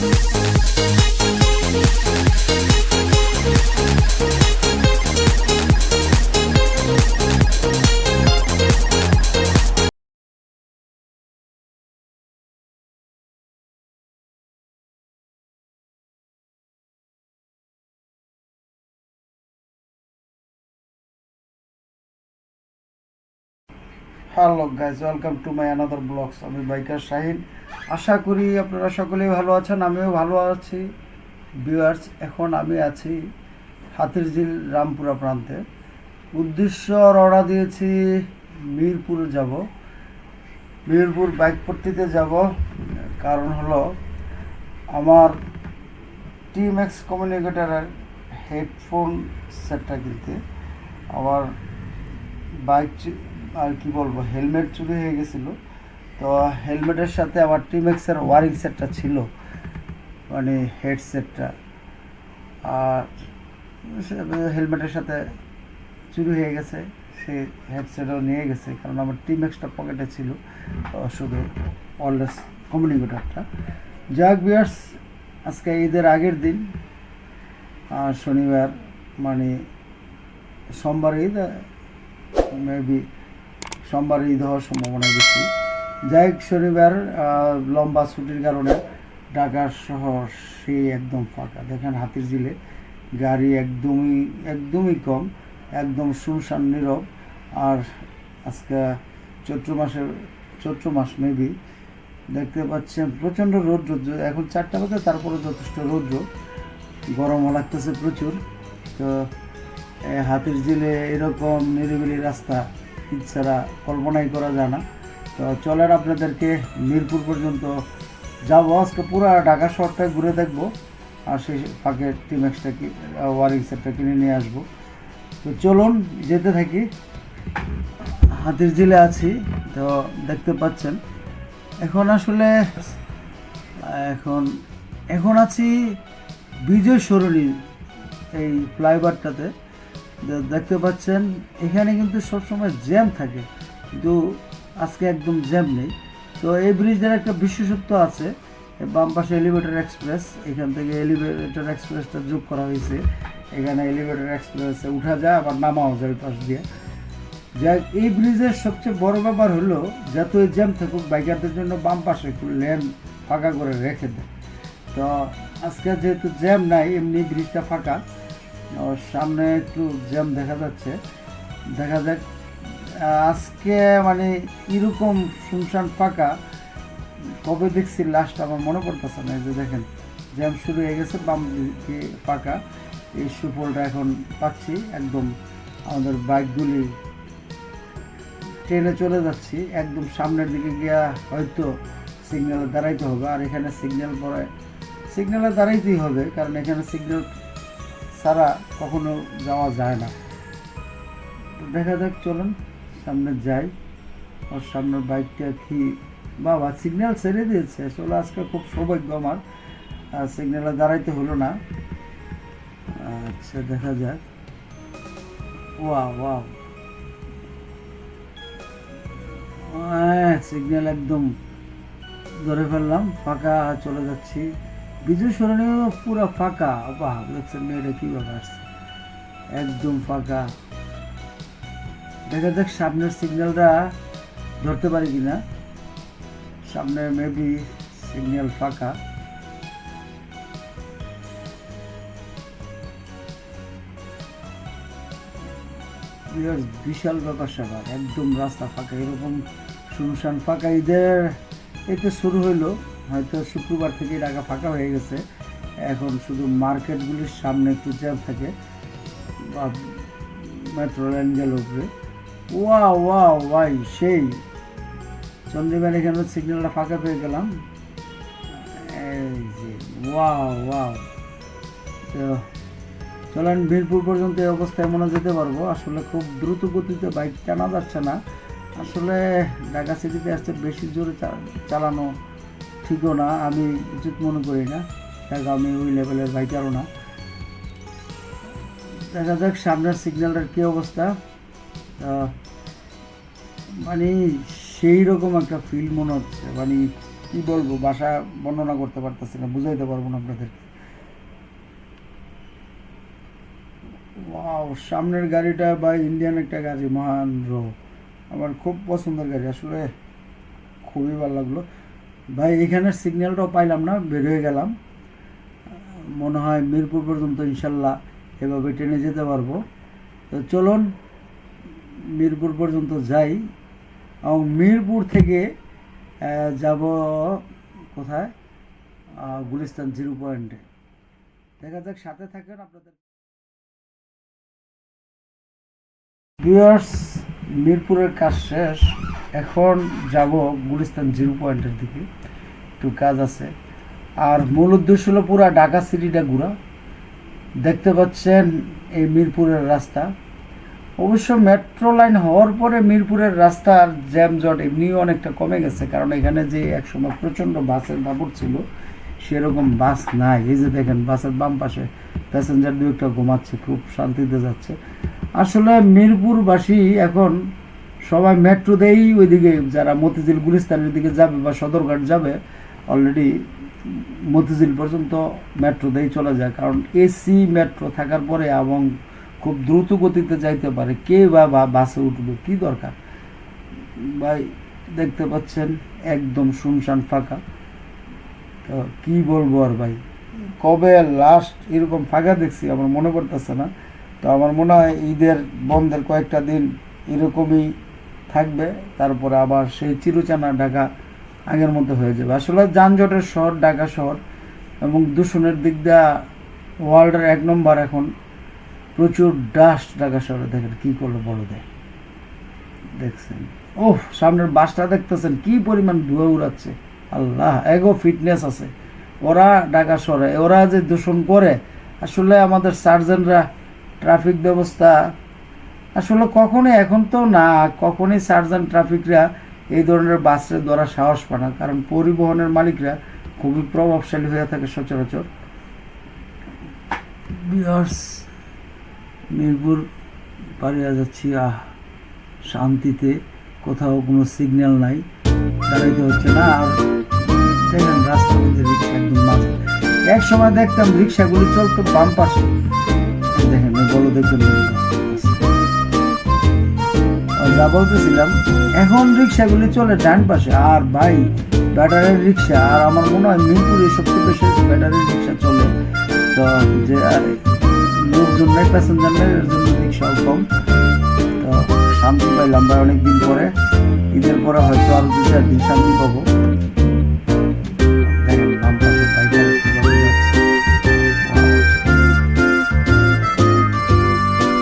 Thank you. Hello guys welcome to my another blogs আমি biker Shahin. আশা করি আপনারা সকলেই ভালো আছেন, আমিও ভালো আছি। ভিউয়ার্স এখন আমি আছি হাতিরঝিল রামপুরা প্রান্তে। উদ্দেশ্য রওনা দিয়েছি মিরপুরে যাব। মিরপুর বাইক পট্টিতে যাব। কারণ হলো আমার টিম এক্স কমিউনিকেটারের হেডফোন সেটটা কিনতে। আমার বাইক আর কি বলব হেলমেট চুরি হয়ে গেছিল। তো হেলমেটের সাথে আমার টিমেক্সের ওয়ারিং সেটটা ছিল মানে হেডসেটটা আর হেলমেটের সাথে চুরি হয়ে গেছে, সে হেডসেটও নিয়ে গেছে, কারণ আমার টিমেক্সটা পকেটে ছিল শুধু ওয়ারলেস কমিউনিকেটারটা যাক বিয়ার্স আজকে ঈদের আগের দিন, আর শনিবার মানে সোমবার ঈদ মেবি সোমবার ঈদ হওয়ার সম্ভাবনা বেশি। যাই হোক, শনিবার লম্বা ছুটির কারণে ঢাকা শহর সে একদম ফাঁকা। দেখেন হাতির জিলে গাড়ি একদমই একদমই কম, একদম শুনশান নীরব। আর আজকে চৈত্র মাসের, চৈত্র মাস মেবি দেখতে পাচ্ছেন প্রচণ্ড রৌদ্র। য- এখন চারটা বাজে তারপরে যথেষ্ট রৌদ্র। গরমও লাগতেছে প্রচুর। তো হাতির জিলে এরকম নিরিবিলি রাস্তা ছাড়া কল্পনাই করা যায় না। তো চলেন আপনাদেরকে মিরপুর পর্যন্ত যাব। আজকে পুরো ঢাকা শহরটা ঘুরে দেখব। আর সেই ফাঁকে টিম এক্সটা কি ওয়ারিং সেটটা কিনে নিয়ে আসব। তো চলুন, যেতে থাকি। হাতির জিলে আছি, তো দেখতে পাচ্ছেন। এখন আসলে, এখন এখন আছি বিজয় সরণি এই ফ্লাইওভারটাতে। দেখতে পাচ্ছেন, এখানে কিন্তু সবসময় জ্যাম থাকে। কিন্তু আজকে একদম জ্যাম নেই। তো এই ব্রিজের একটা বিশেষত্ব আছে বাম পাশে এলিভেটর এক্সপ্রেস এখান থেকে এলিভেটর এক্সপ্রেসটা যোগ করা হয়েছে। এখানে এলিভেটর এক্সপ্রেসে উঠা যায়, আবার নামাও যায় পাশ দিয়ে। যাক, এই ব্রিজের সবচেয়ে বড় ব্যাপার হলো, যত এই জ্যাম থাকুক, বাইকারদের জন্য বাম পাশে একটু লেন ফাঁকা করে রেখে দেয়। তো আজকে যেহেতু জ্যাম নাই, এমনি ব্রিজটা ফাঁকা। সামনে একটু জ্যাম দেখা যাচ্ছে। দেখা যাক, আজকে মানে এরকম শুনশান ফাঁকা, কবে দেখছি লাস্ট আমার মনে পড়তেছে না, এই যে দেখেন, জ্যাম শুরু হয়ে গেছে, বাম দিকে ফাঁকা, এই সুফলটা এখন পাচ্ছি, একদম আমাদের বাইকগুলি ট্রেনে চলে যাচ্ছি, একদম সামনের দিকে গিয়া হয়তো সিগন্যালে দাঁড়াইতে হবে, আর এখানে সিগন্যাল পরে সিগন্যালে দাঁড়াইতেই হবে, কারণ এখানে সিগন্যাল ছাড়া কখনো যাওয়া যায় না। দেখা যাক, চলুন, সামনে যাই। ওর সামনের বাইকটা কি? বাবা সিগন্যাল ছেড়ে দিয়েছে। আসলে আজকে খুব সৌভাগ্য আমার। সিগন্যালে দাঁড়াইতে হলো না। আচ্ছা দেখা যাক। ওয়া ওয়া সিগন্যাল একদম ধরে ফেললাম। ফাঁকা, চলে যাচ্ছি। বিজয় সরণিও পুরো ফাঁকা। বাহ দেখছেন মেয়েটা কীভাবে আসছে একদম ফাঁকা। দেখা যাক সামনের সিগন্যালটা ধরতে পারি কিনা। সামনে মেবি সিগন্যাল ফাঁকা। বিশাল ব্যাপার স্যাপার, একদম রাস্তা ফাঁকা, এরকম শুনশান ফাঁকা ঈদের এতে শুরু হইল। হয়তো শুক্রবার থেকে ঢাকা ফাঁকা হয়ে গেছে। এখন শুধু মার্কেটগুলির সামনে একটু জ্যাম থাকে। বা মেট্রো লাইন গেল উপরে ওয়া ওয়া ওয়াই সেই। চন্দ্রিমার এখানে সিগন্যালটা ফাঁকা পেয়ে গেলাম। ওয়া ওয়া তো চলেন বীরপুর পর্যন্ত এই অবস্থায় মনে যেতে পারব। আসলে খুব দ্রুত গতিতে বাইক টানা যাচ্ছে না। আসলে ঢাকা সিটিতে আসতে বেশি জোরে চালানো ঠিকও না, আমি উচিত মনে করি না। দেখ আমি ওই লেভেলের বাইকারও না। দেখা যাক, সামনের সিগন্যালটার কী অবস্থা। মানে সেই রকম একটা ফিল মনে হচ্ছে। মানে কি বলব, ভাষা বর্ণনা করতে পারতেছি না, বুঝাইতে পারব না আপনাদেরকে। ওয়াও সামনের গাড়িটা বা ইন্ডিয়ান একটা গাড়ি মহেন্দ্র আমার খুব পছন্দের গাড়ি, আসলে খুবই ভালো লাগল। ভাই, এখানে সিগন্যালটাও পাইলাম না, বের হয়ে গেলাম। মনে হয় মিরপুর পর্যন্ত ইনশাল্লাহ এভাবে ট্রেনে যেতে পারব। তো চলুন, মিরপুর পর্যন্ত যাই। এবং মিরপুর থেকে যাব কোথায়? গুলিস্তান জিরো পয়েন্টে। দেখা যাক, সাথে থাকেন আপনাদের। মিরপুরের কাজ শেষ। এখন যাব গুলিস্তান জিরো পয়েন্টের দিকে। একটু কাজ আছে। আর মূল উদ্দেশ্য হলো পুরো ঢাকা সিটিটা ঘোরা। দেখতে পাচ্ছেন এই মিরপুরের রাস্তা। অবশ্য মেট্রো লাইন হওয়ার পরে মিরপুরের রাস্তার জ্যামজট এমনিও অনেকটা কমে গেছে, কারণ এখানে যে একসময় প্রচণ্ড বাসের দাপট ছিল, সেরকম বাস নাই। এই যে দেখেন, বাসের বাম পাশে প্যাসেঞ্জার দু একটা ঘুমাচ্ছে, খুব শান্তিতে যাচ্ছে। আসলে মিরপুরবাসী এখন সবাই মেট্রো দিয়েই ওইদিকে যারা মতিঝিল গুলিস্তানের দিকে যাবে বা সদরঘাট যাবে অলরেডি মতিঝিল পর্যন্ত মেট্রো দিয়েই চলে যায়। কারণ এসি মেট্রো থাকার পরে এবং খুব দ্রুত গতিতে যাইতে পারে, কে বা বাসে উঠবে, কি দরকার? ভাই, দেখতে পাচ্ছেন, একদম শুনশান ফাঁকা। তো কি বলব আর ভাই? কবে লাস্ট এরকম ফাঁকা দেখছি, আমার মনে পড়তেছে না। তো আমার মনে হয় ঈদের বন্ধের কয়েকটা দিন এরকমই থাকবে, তারপরে আবার সেই চিরুচানা ঢাকা আগের মতো হয়ে যাবে। আসলে যানজটের শহর ঢাকা শহর এবং দূষণের দিক দিয়ে ওয়ার্ল্ডের এক নম্বর এখন প্রচুর ডাস্ট ঢাকা শহরে। দেখেন কি করল বড় দেয় দেখছেন? ওহ, সামনের বাসটা দেখতেছেন, কি পরিমাণ ধুয়ে উড়াচ্ছে। আল্লাহ, এগো ফিটনেস আছে। ওরা ঢাকা শহরে, ওরা যে দূষণ করে, আসলে আমাদের সার্জনরা ট্রাফিক ব্যবস্থা আসলে কখনোই এখন তো না, কখনোই সার্জন ট্রাফিকরা এই ধরনের বাসে ধরা সাহস পায় না, কারণ পরিবহনের মালিকরা খুবই প্রভাবশালী হয়ে থাকে সচরাচর। মিরপুর পাড়িয়া যাচ্ছি আহ শান্তিতে কোথাও কোনো সিগন্যাল নাই, দাঁড়াইতে হচ্ছে না, আর দেখেন রাস্তার মধ্যে রিক্সা একদম এক সময় দেখতাম রিক্সাগুলি চলতো বাম পাশে। দেখেন বড়দের জন্য যা বলতেছিলাম, এখন রিক্সাগুলি চলে ডান পাশে। আর ভাই, ব্যাটারির রিক্সা, আর আমার মনে হয় মিরপুরে সবচেয়ে বেশি ব্যাটারির রিক্সা চলে। তো যে আর লোকজন নেই প্যাসেঞ্জার নেই, এর জন্য রিক্সাও কম। তো শান্তি পাইলাম ভাই অনেকদিন পরে। ঈদের পরে হয়তো আরও দু চার দিন শান্তি পাবো।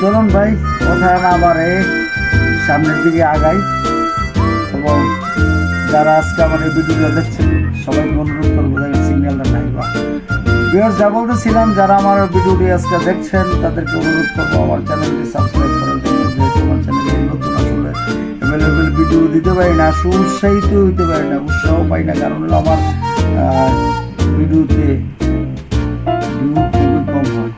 চলুন ভাই কথা না বাড়ে। সামনের দিকে আগাই এবং যারা আজকে আমার এই ভিডিওটা দেখছেন, সবাই অনুরোধ করব দেখেন সিগন্যালটা নাই বা বিয়ার যা বলতেছিলাম, যারা আমার ভিডিওটি আজকে দেখছেন, তাদেরকে অনুরোধ করব আমার চ্যানেলটি সাবস্ক্রাইব করার জন্য চ্যানেলে নতুন আসলে অ্যাভেলেবেল ভিডিও দিতে পারি না সুউৎসাহিত হইতে পারি না, উৎসাহ পাই না, কারণ হলো আমার ভিডিওতে খুবই কম হয়।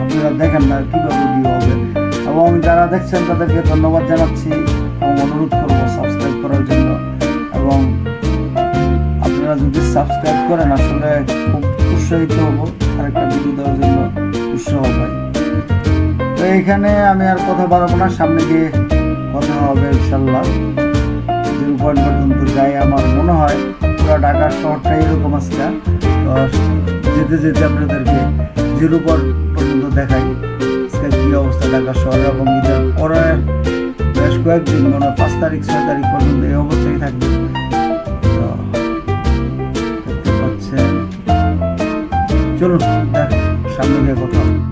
আপনারা দেখেন না কীভাবে ভিউ হবে এবং যারা দেখছেন তাদেরকে ধন্যবাদ জানাচ্ছি এবং অনুরোধ করব সাবস্ক্রাইব করার জন্য। এবং আপনারা যদি সাবস্ক্রাইব করেন, আসলে খুব উৎসাহিত হব, আরেকটা ভিডিও দেওয়ার জন্য উৎসাহ পাই। তো এখানে আমি আর কথা বাড়াবো না, সামনে গিয়ে কথা হবে ইনশাল্লাহ জিরো পয়েন্ট পর্যন্ত যাই আমার মনে হয়, পুরো শহরটা এরকম আজকে। যেতে যেতে আপনাদেরকে জিরো পর্যন্ত দেখাই। আজকে কী অবস্থা ঢাকা শহরে এবং ঈদের পরে বেশ কয়েকদিন মনে হয় পাঁচ তারিখ, ছয় তারিখ পর্যন্ত এই অবস্থায় থাকবে। চলুন, দেখ, সামনে গিয়ে কথা